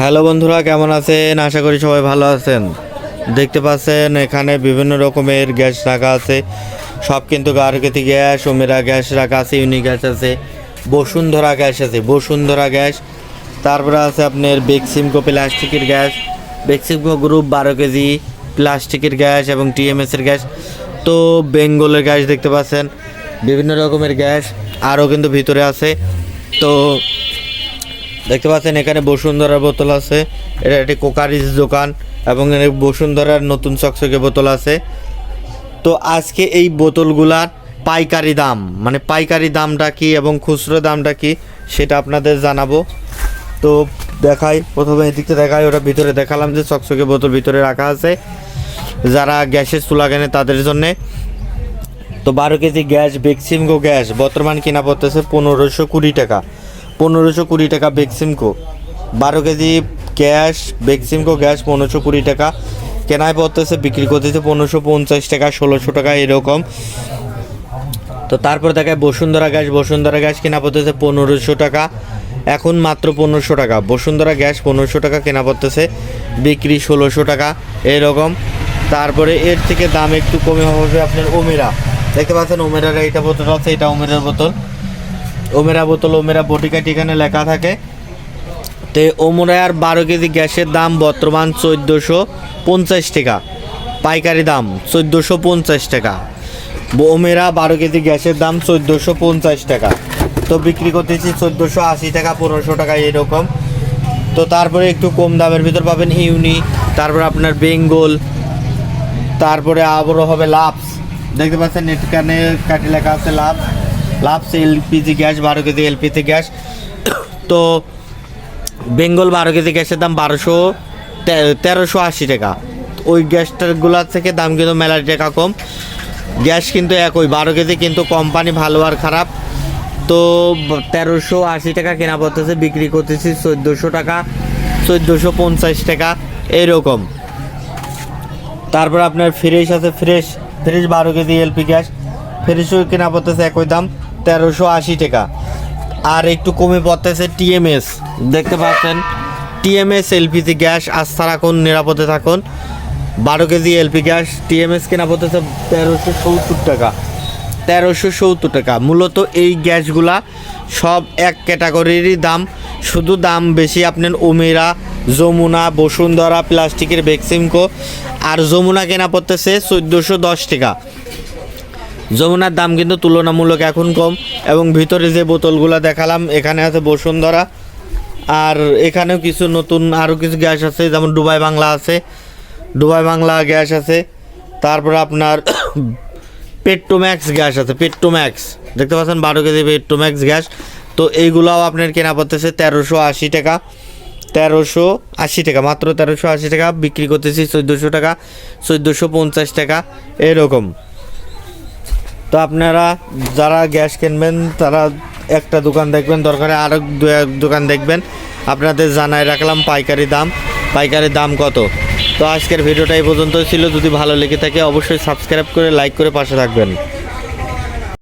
Hello বন্ধুরা, কেমন আছেন? আশা করি সবাই ভালো আছেন। দেখতে পাচ্ছেন, এখানে বিভিন্ন রকমের গ্যাস রাখা আছে। সব কিন্তু গারগতি গ্যাস ওমেরা গ্যাস রাখা আছে ইউনি গ্যাস আছে, বসুন্ধরা গ্যাস আছে, বসুন্ধরা গ্যাস। তারপরে আছে আপনার বেক্সিমকো প্লাস্টিকের গ্যাস, বেক্সিমকো গ্রুপ বারো কেজি প্লাস্টিকের গ্যাস এবং টিএমএসের গ্যাস। তো বেঙ্গলের গ্যাস দেখতে পাচ্ছেন, বিভিন্ন রকমের গ্যাস আরও কিন্তু ভিতরে আছে। তো দেখতে পাচ্ছেন, এখানে বসুন্ধরার বোতল আছে। এটা একটি কোকারিজ দোকান এবং বসুন্ধরার নতুন চকচকে বোতল আছে। তো আজকে এই বোতলগুলার পাইকারি দাম মানে পাইকারি দামটা কি এবং খুচরো দামটা কি সেটা আপনাদের জানাব। তো দেখাই, প্রথমে এদিকটা দেখাই, ওটা ভিতরে দেখালাম যে চকচকে বোতল ভিতরে রাখা আছে। যারা গ্যাসের চুলা কেনে তাদের জন্যে। তো বারো কেজি গ্যাস বেক্সিমকো গ্যাস, বর্তমান কিনা পড়তেছে পনেরোশো কুড়ি টাকা। পনেরোশো কুড়ি টাকা বেক্সিমকো। বারো কেজি গ্যাস, বেক্সিমকো গ্যাস পনেরোশো কুড়ি টাকা। কেনায় পড়তেছে বিক্রি করতেছে পনেরোশো পঞ্চাশ টাকা, ষোলোশো টাকা এরকম। তো তারপর দেখায় বসুন্ধরা গ্যাস বসুন্ধরা গ্যাস কেনা পড়তেছে পনেরোশো টাকা। এখন মাত্র পনেরোশো টাকা। বসুন্ধরা গ্যাস পনেরোশো টাকা কেনা পড়তেছে বিক্রি ষোলোশো টাকা, এরকম। তারপরে এর থেকে দাম একটু কমে হবে আপনার ওমেরা। দেখতে পাচ্ছেন, ওমেরার এইটা বোতল আছে, এটা ওমেরার বোতল। ওমেরা বোতল ওমেরা বটিকাটি এখানে লেখা থাকে। তো ওমরার বারো কেজি গ্যাসের দাম বর্তমান চোদ্দোশো পঞ্চাশ টাকা। পাইকারি দাম চোদ্দোশো পঞ্চাশ টাকা। ওমেরা বারো কেজি গ্যাসের দাম চোদ্দোশো পঞ্চাশ টাকা। তো বিক্রি করতেছি চোদ্দোশো আশি টাকা, পনেরোশো টাকা এরকম। তো তারপরে একটু কম দামের ভিতর পাবেন ইউনি, তারপরে আপনার বেঙ্গল, তারপরে আবারও হবে লাভস। দেখতে পাচ্ছেন এখানে কাটি লেখা আছে লাভ লাভস এলপিজি গ্যাস, বারো কেজি এলপিজি গ্যাস। তো বেঙ্গল বারো কেজি গ্যাসের দাম বারোশো তেরোশো আশি টাকা। ওই গ্যাসটারগুলোর থেকে দাম কিন্তু মেলা টাকা কম। গ্যাস কিন্তু একই, বারো কেজি কিন্তু কোম্পানি ভালো আর খারাপ। তো তেরোশো আশি টাকা কেনা পড়তেছে, বিক্রি করতেছি চোদ্দোশো টাকা, চোদ্দোশো পঞ্চাশ টাকা এইরকম তারপর আপনার ফ্রেশ আছে, ফ্রেশ ফ্রেশ বারো কেজি এলপি গ্যাস। ফ্রেশও কেনা পড়তেছে একই দাম। তেরোশো আশি টাকা। আর একটু কমে পড়তেছে টিএমএস। দেখতে পাচ্ছেন, টিএমএস এলপিজি গ্যাস আস্থা রাখুন নিরাপদে থাকুন। বারো কেজি এলপি গ্যাস, টিএমএস কেনা পড়তেছে তেরোশো সত্তর টাকা। তেরোশো সত্তর টাকা। মূলত এই গ্যাসগুলা সব এক ক্যাটাগরিরই দাম। শুধু দাম বেশি আপনার ওমেরা যমুনা, বসুন্ধরা, প্লাস্টিকের বেক্সিমকো আর যমুনা কেনা পড়তেছে চোদ্দোশো দশ টাকা। যমুনার দাম কিন্তু তুলনামূলক এখন কম এবং ভিতরে যে বোতলগুলো দেখালাম, এখানে আছে বসুন্ধরা। আর এখানেও কিছু নতুন আরও কিছু গ্যাস আছে, যেমন ডুবাই বাংলা আছে। ডুবাই বাংলা গ্যাস আছে। তারপর আপনার পেট্রোম্যাক্স গ্যাস আছে, পেট্রোম্যাক্স। দেখতে পাচ্ছেন, বারো কেজি পেট্রোম্যাক্স গ্যাস। তো এইগুলাও আপনার কেনা পড়তেছে তেরোশো আশি টাকা। তেরোশো আশি টাকা, মাত্র তেরোশো আশি টাকা। বিক্রি করতেছি চোদ্দোশো টাকা, চোদ্দোশো পঞ্চাশ টাকা, এরকম। তো আপনারা যারা গ্যাস কিনবেন, তারা একটা দোকান দেখবেন, দরকারে আরও দু এক দোকান দেখবেন। আপনাদের জানায় রাখলাম পাইকারি দাম। পাইকারি দাম কত? তো আজকের ভিডিওটা এই পর্যন্ত ছিল। যদি ভালো লেগে থাকে, অবশ্যই সাবস্ক্রাইব করে, লাইক করে পাশে থাকবেন।